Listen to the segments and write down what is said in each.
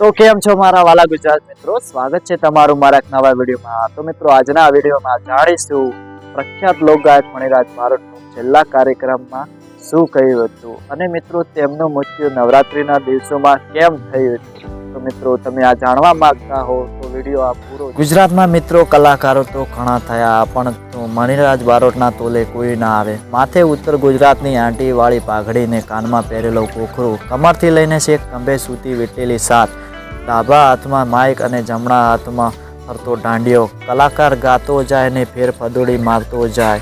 તો કેમ છો મારા વાલા ગુજરાત મિત્રો? સ્વાગત છે તમારું મારા નવા વિડીયોમાં. તો મિત્રો, આજના વિડીયોમાં જાણીશું પ્રખ્યાત લોકગાયક મણિરાજ ભારતનું છેલ્લા કાર્યક્રમમાં શું કહ્યું હતું? અને મિત્રો, તેમનું મૃત્યુ નવરાત્રીના દિવસોમાં કેમ થયું હતું? તો મિત્રો, તમે આ જાણવા માંગતા હો તો વીડિયો આ પૂરો ગુજરાતમાં મિત્રો, કલાકારો તો ઘણા થયા, પણ મણિરાજ બારોટના તોલે કોઈ ના આવે. માથે ઉત્તર ગુજરાતની આંટી વાળી પાઘડીને કાનમાં પહેરેલો કોખરો કમરથી લઈને છે ખંભે સૂતી વીટેલી સાત ડાબા હાથમાં માઇક અને જમણા હાથમાં ફરતો દાંડિયો. કલાકાર ગાતો જાય ને ફેર ફદોડી મારતો જાય.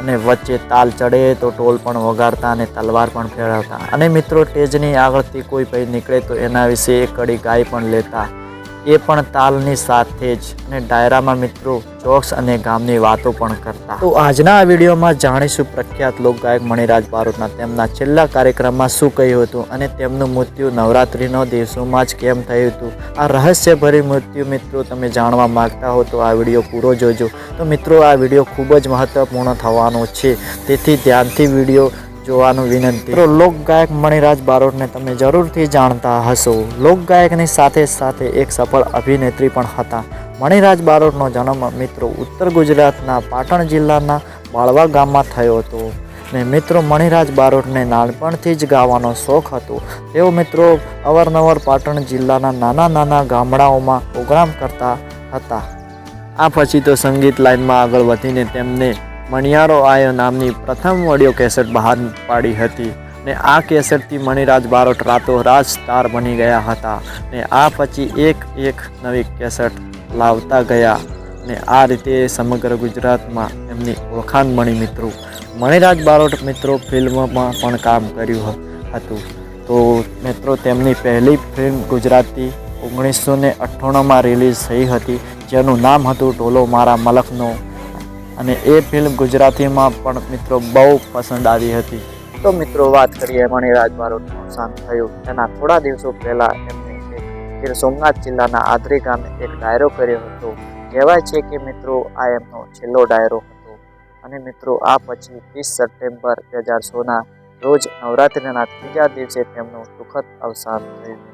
અને વચ્ચે તાલ ચડે તો ટોલ પણ વગાડતા અને તલવાર પણ ફેરવતા. અને મિત્રો, સ્ટેજની આગળથી કોઈ ભાઈ નીકળે તો એના વિશે એક કડી ગાય પણ લેતા. એ પણ તાલની સાથે જ અને ડાયરામાં મિત્રો જોક્સ અને ગામની વાતો પણ કરતા. તો આજના આ વિડીયોમાં જાણીશું પ્રખ્યાત લોકગાયક મણિરાજ બારોટના તેમના છેલ્લા કાર્યક્રમમાં શું કહ્યું હતું અને તેમનું મૃત્યુ નવરાત્રિનો દિવસોમાં જ કેમ થયું હતું? આ રહસ્યભરી મૃત્યુ મિત્રો તમે જાણવા માંગતા હો તો આ વીડિયો પૂરો જોજો. તો મિત્રો, આ વીડિયો ખૂબ જ મહત્વપૂર્ણ થવાનો છે. તેથી ધ્યાનથી વીડિયો જોવાનું વિનંતી. મિત્રો લોકગાયક મણિરાજ બારોટને તમે જરૂરથી જાણતા હશો. લોકગાયકની સાથે સાથે એક સફળ અભિનેત્રી પણ હતા. મણિરાજ બારોટનો જન્મ, મિત્રો, ઉત્તર ગુજરાતના પાટણ જિલ્લાના બાળવા ગામમાં થયો હતો. ને મિત્રો, મણિરાજ બારોટને નાનપણથી જ ગાવાનો શોખ હતો. તેઓ, મિત્રો, અવારનવાર પાટણ જિલ્લાના નાના નાના ગામડાઓમાં પ્રોગ્રામ કરતા હતા. આ પછી તો સંગીત લાઇનમાં આગળ વધીને તેમને મણિયારો આયો નામની પ્રથમ ઓડિયો કેસેટ બહાર પાડી હતી ને આ કેસેટથી મણિરાજ બારોટ રાતો રાત સ્ટાર બની ગયા હતા ને આ પછી એક એક નવી કેસેટ લાવતા ગયા ને આ રીતે સમગ્ર ગુજરાતમાં એમની ઓળખાણ મણી મિત્રો. મણિરાજ બારોટ મિત્રો ફિલ્મમાં પણ કામ કર્યું હતું. તો મિત્રો, તેમની પહેલી ફિલ્મ ગુજરાતી ઓગણીસો ને અઠ્ઠાણુંમાં રિલીઝ થઈ હતી, જેનું નામ હતું ટોલો મારા મલકનો. અને એ ફિલ્મ ગુજરાતીમાં પણ મિત્રો બહુ પસંદ આવી હતી. તો મિત્રો વાત કરીએ મણિરાજ બારોટનું અવસાન થયું. તેના થોડા દિવસો પહેલા એમને ગીર સોમનાથ જિલ્લાના આદરી ગામે એક ડાયરો કર્યો હતો. કહેવાય છે કે મિત્રો આ એમનો છેલ્લો ડાયરો હતો. અને મિત્રો આ પછી ત્રીસ સપ્ટેમ્બર બે હજાર સોળના રોજ નવરાત્રિના ત્રીજા દિવસે તેમનું દુઃખદ અવસાન થયું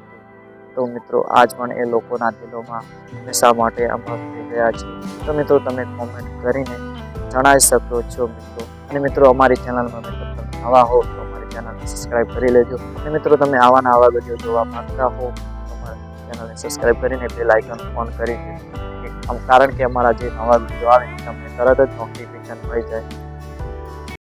તો મિત્રો આજ પણ એ લોકોના દિલોમાં હંમેશા માટે અમર થઈ ગયા છે. તો મિત્રો તમે કોમેન્ટ કરીને જણાવી શકો છો મિત્રો. અને મિત્રો, અમારી ચેનલમાં મિત્રો તમે નવા હો તો અમારી ચેનલને સબસ્ક્રાઈબ કરી લેજો. અને મિત્રો, તમે આવા ને આવા વીડિયો જોવા માંગતા હો તો અમારી ચેનલને સબસ્ક્રાઈબ કરીને બેલ આઇકન ઓન કરી દેજો. કારણ કે અમારા જે નવા વીડિયો આવે તમને તરત જ નોટિફિકેશન મળી જાય.